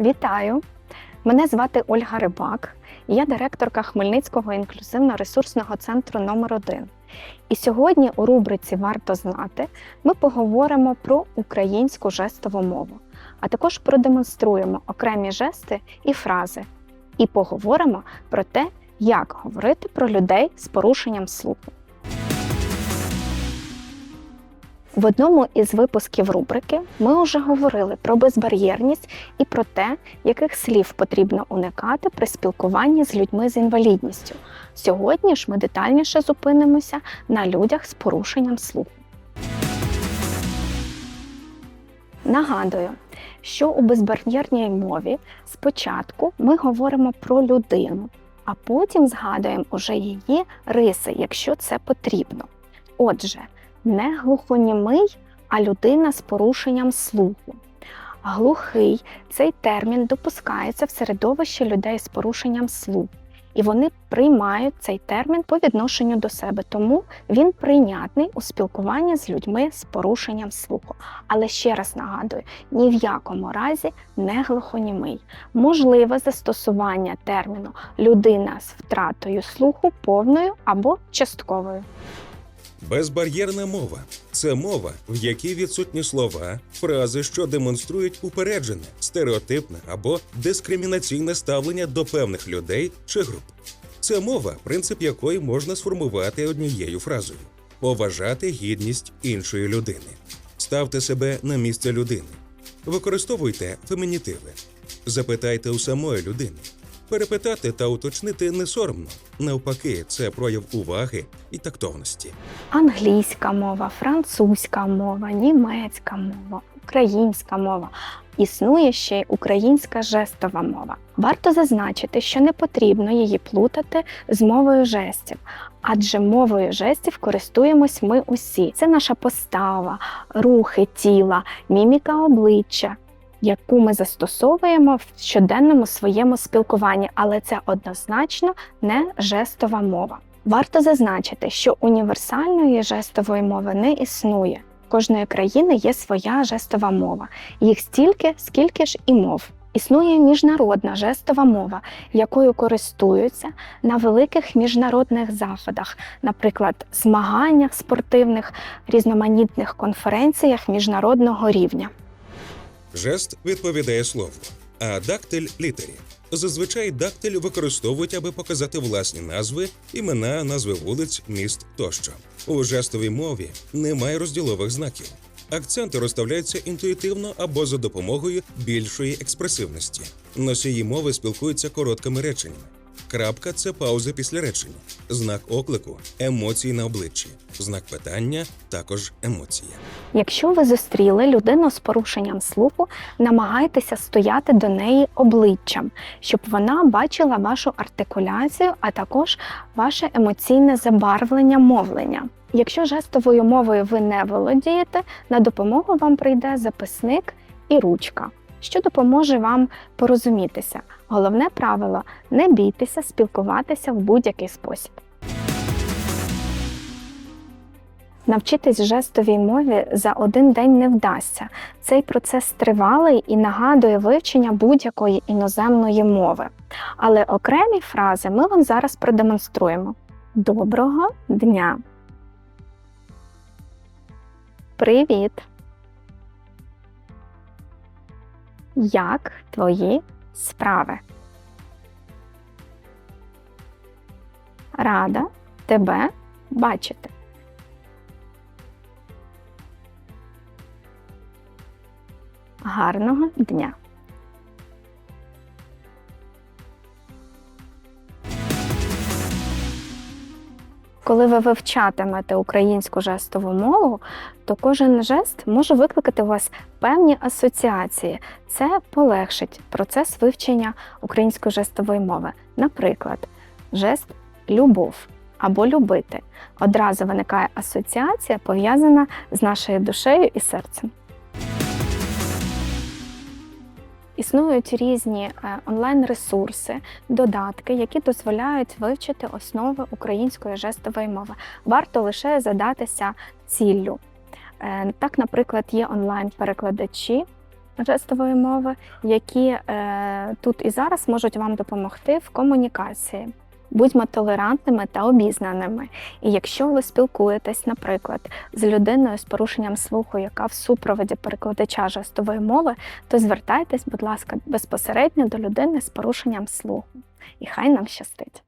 Вітаю! Мене звати Ольга Рибак, я директорка Хмельницького інклюзивно-ресурсного центру номер 1 І сьогодні у рубриці Варто знати ми поговоримо про українську жестову мову, а також продемонструємо окремі жести і фрази. І поговоримо про те, як говорити про людей з порушенням слуху. В одному із випусків рубрики ми вже говорили про безбар'єрність і про те, яких слів потрібно уникати при спілкуванні з людьми з інвалідністю. Сьогодні ж ми детальніше зупинимося на людях з порушенням слуху. Нагадую, що у безбар'єрній мові спочатку ми говоримо про людину, а потім згадуємо уже її риси, якщо це потрібно. Отже, не глухонімий, а людина з порушенням слуху. Глухий цей термін допускається в середовищі людей з порушенням слуху, і вони приймають цей термін по відношенню до себе, тому він прийнятний у спілкуванні з людьми з порушенням слуху. Але ще раз нагадую: ні в якому разі не глухонімий. Можливе застосування терміну людина з втратою слуху повною або частковою. Безбар'єрна мова це мова, в якій відсутні слова, фрази, що демонструють упереджене, стереотипне або дискримінаційне ставлення до певних людей чи груп. Це мова, принцип якої можна сформувати однією фразою: поважати гідність іншої людини, ставте себе на місце людини, використовуйте фемінітиви, запитайте у самої людини. Перепитати та уточнити не соромно. Навпаки, це прояв уваги і тактовності. англійська мова, французька мова, німецька мова, українська мова. Існує ще й українська жестова мова. Варто зазначити, що не потрібно її плутати з мовою жестів, адже мовою жестів користуємось ми усі. Це наша постава, рухи тіла, міміка обличчя. Яку ми застосовуємо в щоденному своєму спілкуванні, але це однозначно не жестова мова. Варто зазначити, що універсальної жестової мови не існує. Кожної країни є своя жестова мова. Їх стільки, скільки ж і мов. Існує міжнародна жестова мова, якою користуються на великих міжнародних заходах, наприклад, змаганнях спортивних, різноманітних конференціях міжнародного рівня. Жест відповідає слову, а дактиль літері. Зазвичай дактиль використовують, аби показати власні назви, імена, назви вулиць, міст тощо. У жестовій мові немає розділових знаків. Акценти розставляються інтуїтивно або за допомогою більшої експресивності. Носії мови спілкуються короткими реченнями. Крапка це пауза після речення, знак оклику, емоції на обличчі, знак питання також емоція. Якщо ви зустріли людину з порушенням слуху, намагайтеся стояти до неї обличчям, щоб вона бачила вашу артикуляцію, а також ваше емоційне забарвлення мовлення. Якщо жестовою мовою ви не володієте, на допомогу вам прийде записник і ручка, що допоможе вам порозумітися. Головне правило не бійтеся спілкуватися в будь-який спосіб. Навчитись жестовій мові за один день не вдасться. Цей процес тривалий і нагадує вивчення будь-якої іноземної мови. Але окремі фрази ми вам зараз продемонструємо. Доброго дня! Привіт! Як твої справи? Рада тебе бачити. Гарного дня! Коли ви вивчатимете українську жестову мову, то кожен жест може викликати у вас певні асоціації. Це полегшить процес вивчення української жестової мови. Наприклад, жест любов або любити. Одразу виникає асоціація, пов'язана з нашою душею і серцем. Існують різні е, онлайн-ресурси, додатки, які дозволяють вивчити основи української жестової мови. Варто лише задатися ціллю. Е, Так, наприклад, є онлайн-перекладачі жестової мови, які е, тут і зараз можуть вам допомогти в комунікації. Будьмо толерантними та обізнаними. І якщо ви спілкуєтесь, наприклад, з людиною з порушенням слуху, яка в супроводі перекладача жестової мови, то звертайтесь, будь ласка, безпосередньо до людини з порушенням слуху. І хай нам щастить.